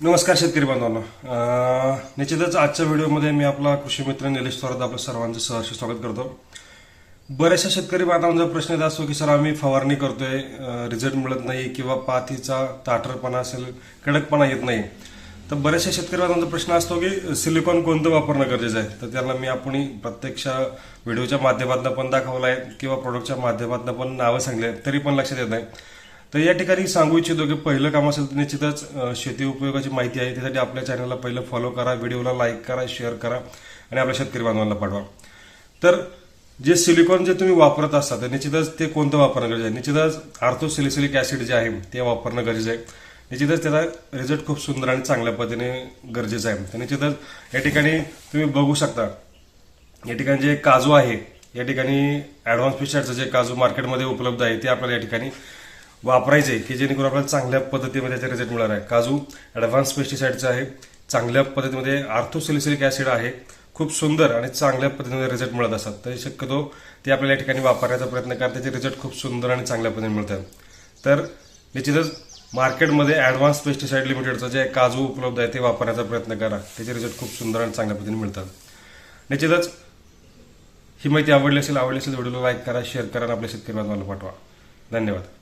नमस्कार शेतकरी बांधवांना. निश्चितच आजच्या व्हिडिओमध्ये मी आपला कृषी मित्र निलेश थोरात आपलं सर्वांचं सहर्ष स्वागत करतो. बऱ्याचशा शेतकरी बांधवांचा प्रश्न येत असतो की सर आम्ही फवारणी करतोय रिझल्ट मिळत नाही किंवा पातीचा ताटरपणा असेल कडकपणा येत नाही. तर बऱ्याचशा शेतकरी बांधवांचा प्रश्न असतो की सिलिकॉन कोणतं वापरणं गरजेचं आहे? तर त्याला मी आपण प्रत्यक्ष व्हिडिओच्या माध्यमातून पण दाखवलं आहे किंवा प्रोडक्टच्या माध्यमातून पण नावं सांगली आहेत तरी पण लक्षात येत नाही. तर या ठिकाणी सांगू इच्छितो की पहिलं काम असेल तर निश्चितच शेती उपयोगाची माहिती आहे. त्यासाठी आपल्या चॅनलला पहिलं फॉलो करा व्हिडिओला लाईक करा शेअर करा आणि आपल्या शेतकरी बांधवांना पाठवा. तर जे सिलिकॉन जे तुम्ही वापरत असता तर निश्चितच ते कोणतं वापरणं गरजेचं आहे? निश्चितच आर्थोसिलिसिलिक ऍसिड जे आहे ते वापरणं गरजेचं आहे. निश्चितच त्याचा रिझल्ट खूप सुंदर आणि चांगल्या पद्धतीने गरजेचं आहे. तर निश्चितच या ठिकाणी तुम्ही बघू शकता या ठिकाणी जे काजू आहे या ठिकाणी ऍडव्हान्स फिशरचं जे काजू मार्केटमध्ये उपलब्ध आहे ते आपल्याला या ठिकाणी वापरायचे की जेणेकरून आपल्याला चांगल्या पद्धतीमध्ये त्याचा रिझल्ट मिळणार आहे. काजू ॲडव्हान्स पेस्टिसाईडचं आहे. चांगल्या पद्धतीमध्ये आर्थोसिलिसिलिक ॲसिड आहे. खूप सुंदर आणि चांगल्या पद्धतीने रिझल्ट मिळत असतात. तरी शक्यतो ते आपल्याला या ठिकाणी वापरण्याचा प्रयत्न करा. त्याचे रिझल्ट खूप सुंदर आणि चांगल्या पद्धतीने मिळतात. तर निश्चितच मार्केटमध्ये ॲडव्हान्स पेस्टिसाईड लिमिटेडचं जे काजू उपलब्ध आहे ते वापरण्याचा प्रयत्न करा. त्याचे रिझल्ट खूप सुंदर आणि चांगल्या पद्धतीने मिळतात. निश्चितच ही माहिती आवडली असेल आवडली असेल व्हिडिओला लाईक करा शेअर करा आणि आपल्या शेतकरी बांधवांना पाठवा. धन्यवाद.